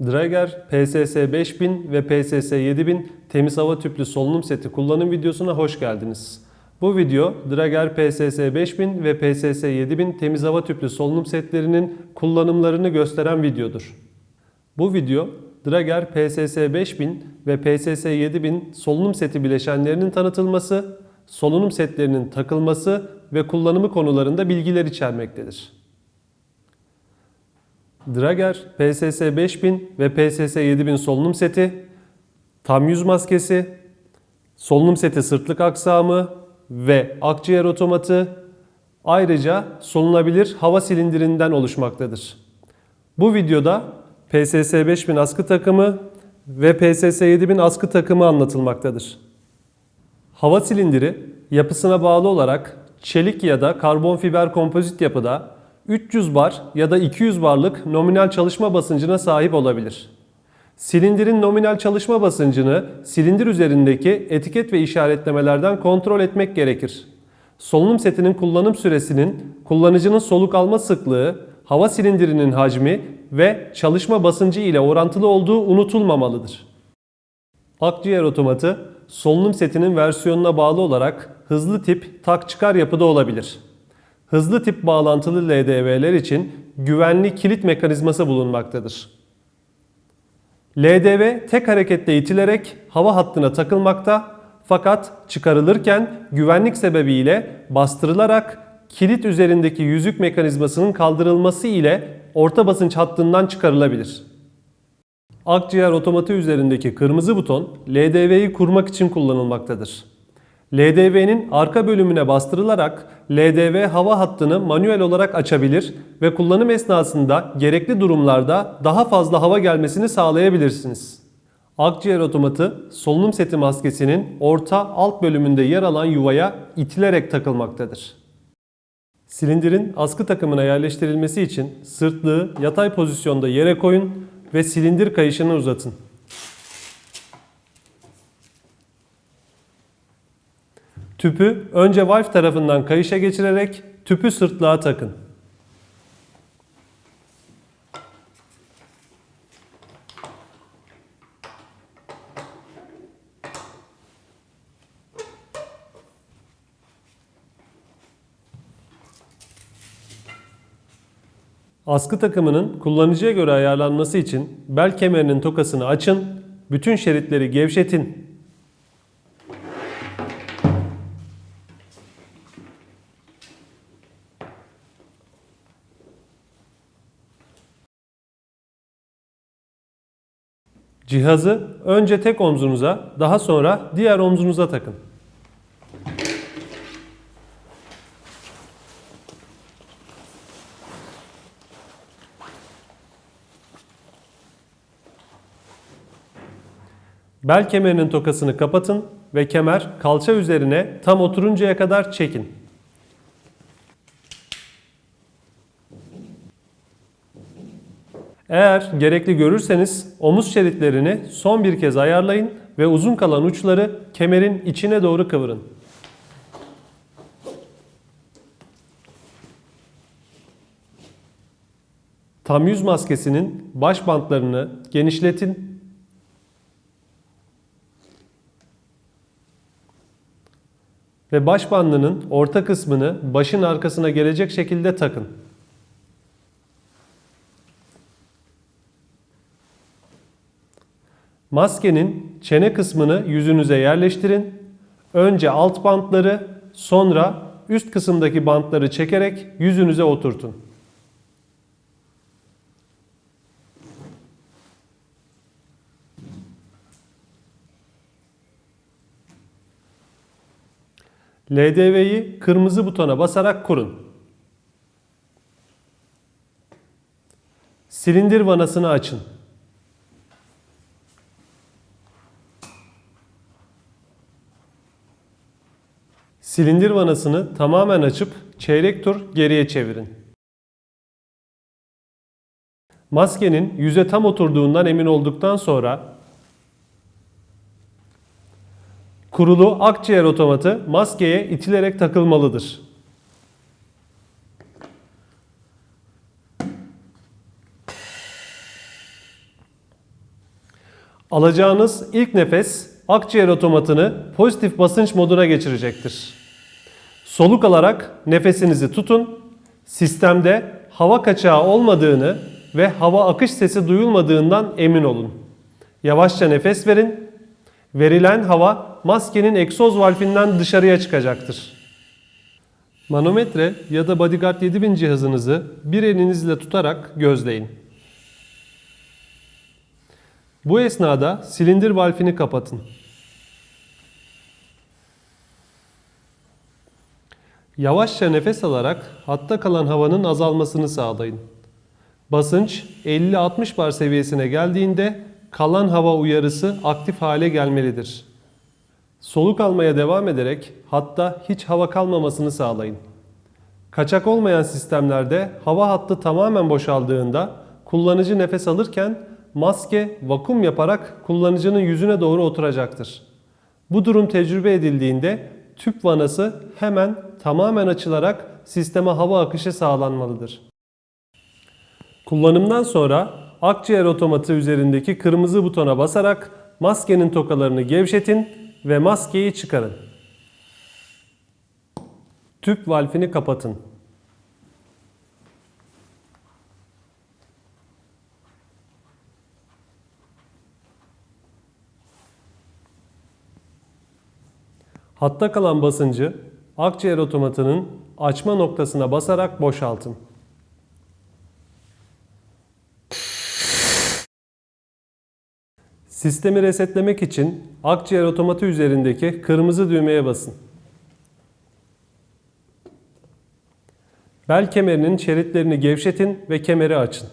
Drager PSS 5000 ve PSS 7000 temiz hava tüplü solunum seti kullanım videosuna hoş geldiniz. Bu video Drager PSS 5000 ve PSS 7000 temiz hava tüplü solunum setlerinin kullanımlarını gösteren videodur. Bu video Drager PSS 5000 ve PSS 7000 solunum seti bileşenlerinin tanıtılması, solunum setlerinin takılması ve kullanımı konularında bilgiler içermektedir. Drager PSS 5000 ve PSS 7000 solunum seti, tam yüz maskesi, solunum seti sırtlık aksamı ve akciğer otomatı ayrıca solunabilir hava silindirinden oluşmaktadır. Bu videoda PSS 5000 askı takımı ve PSS 7000 askı takımı anlatılmaktadır. Hava silindiri yapısına bağlı olarak çelik ya da karbon fiber kompozit yapıda 300 bar ya da 200 barlık nominal çalışma basıncına sahip olabilir. Silindirin nominal çalışma basıncını silindir üzerindeki etiket ve işaretlemelerden kontrol etmek gerekir. Solunum setinin kullanım süresinin, kullanıcının soluk alma sıklığı, hava silindirinin hacmi ve çalışma basıncı ile orantılı olduğu unutulmamalıdır. Akciğer otomatı solunum setinin versiyonuna bağlı olarak hızlı tip tak çıkar yapıda olabilir. Hızlı tip bağlantılı LDV'ler için güvenli kilit mekanizması bulunmaktadır. LDV tek harekette itilerek hava hattına takılmakta fakat çıkarılırken güvenlik sebebiyle bastırılarak kilit üzerindeki yüzük mekanizmasının kaldırılması ile orta basınç hattından çıkarılabilir. Akciğer otomatı üzerindeki kırmızı buton LDV'yi kurmak için kullanılmaktadır. LDV'nin arka bölümüne bastırılarak LDV hava hattını manuel olarak açabilir ve kullanım esnasında gerekli durumlarda daha fazla hava gelmesini sağlayabilirsiniz. Akciğer otomatı solunum seti maskesinin orta alt bölümünde yer alan yuvaya itilerek takılmaktadır. Silindirin askı takımına yerleştirilmesi için sırtlığı yatay pozisyonda yere koyun ve silindir kayışını uzatın. Tüpü önce valve tarafından kayışa geçirerek tüpü sırtlığa takın. Askı takımının kullanıcıya göre ayarlanması için bel kemerinin tokasını açın, bütün şeritleri gevşetin. Cihazı önce tek omzunuza, daha sonra diğer omzunuza takın. Bel kemerinin tokasını kapatın ve kemer kalça üzerine tam oturuncaya kadar çekin. Eğer gerekli görürseniz omuz şeritlerini son bir kez ayarlayın ve uzun kalan uçları kemerin içine doğru kıvırın. Tam yüz maskesinin baş bantlarını genişletin ve baş bandının orta kısmını başın arkasına gelecek şekilde takın. Maskenin çene kısmını yüzünüze yerleştirin. Önce alt bantları, sonra üst kısımdaki bantları çekerek yüzünüze oturtun. LDV'yi kırmızı butona basarak kurun. Silindir vanasını açın. Silindir vanasını tamamen açıp çeyrek tur geriye çevirin. Maskenin yüze tam oturduğundan emin olduktan sonra kurulu akciğer otomatı maskeye itilerek takılmalıdır. Alacağınız ilk nefes akciğer otomatını pozitif basınç moduna geçirecektir. Soluk alarak nefesinizi tutun. Sistemde hava kaçağı olmadığını ve hava akış sesi duyulmadığından emin olun. Yavaşça nefes verin. Verilen hava maskenin egzoz valfinden dışarıya çıkacaktır. Manometre ya da Bodyguard 7000 cihazınızı bir elinizle tutarak gözleyin. Bu esnada silindir valfini kapatın. Yavaşça nefes alarak hatta kalan havanın azalmasını sağlayın. Basınç 50-60 bar seviyesine geldiğinde kalan hava uyarısı aktif hale gelmelidir. Soluk almaya devam ederek hatta hiç hava kalmamasını sağlayın. Kaçak olmayan sistemlerde hava hattı tamamen boşaldığında kullanıcı nefes alırken maske vakum yaparak kullanıcının yüzüne doğru oturacaktır. Bu durum tecrübe edildiğinde tüp vanası hemen tamamen açılarak sisteme hava akışı sağlanmalıdır. Kullanımdan sonra akciğer otomatı üzerindeki kırmızı butona basarak maskenin tokalarını gevşetin ve maskeyi çıkarın. Tüp valfini kapatın. Hatta kalan basıncı akciğer otomatının açma noktasına basarak boşaltın. Sistemi resetlemek için akciğer otomatı üzerindeki kırmızı düğmeye basın. Bel kemerinin şeritlerini gevşetin ve kemeri açın.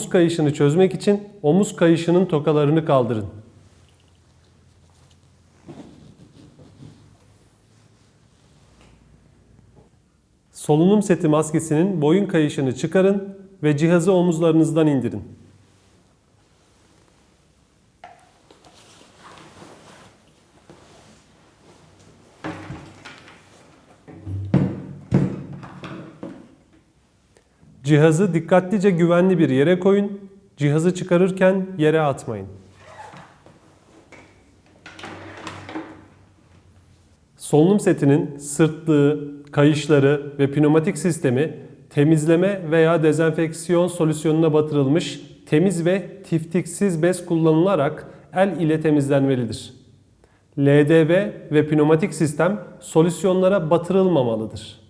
Omuz kayışını çözmek için omuz kayışının tokalarını kaldırın. Solunum seti maskesinin boyun kayışını çıkarın ve cihazı omuzlarınızdan indirin. Cihazı dikkatlice güvenli bir yere koyun. Cihazı çıkarırken yere atmayın. Solunum setinin sırtlığı, kayışları ve pneumatik sistemi temizleme veya dezenfeksiyon solüsyonuna batırılmış temiz ve tiftiksiz bez kullanılarak el ile temizlenmelidir. LDV ve pneumatik sistem solüsyonlara batırılmamalıdır.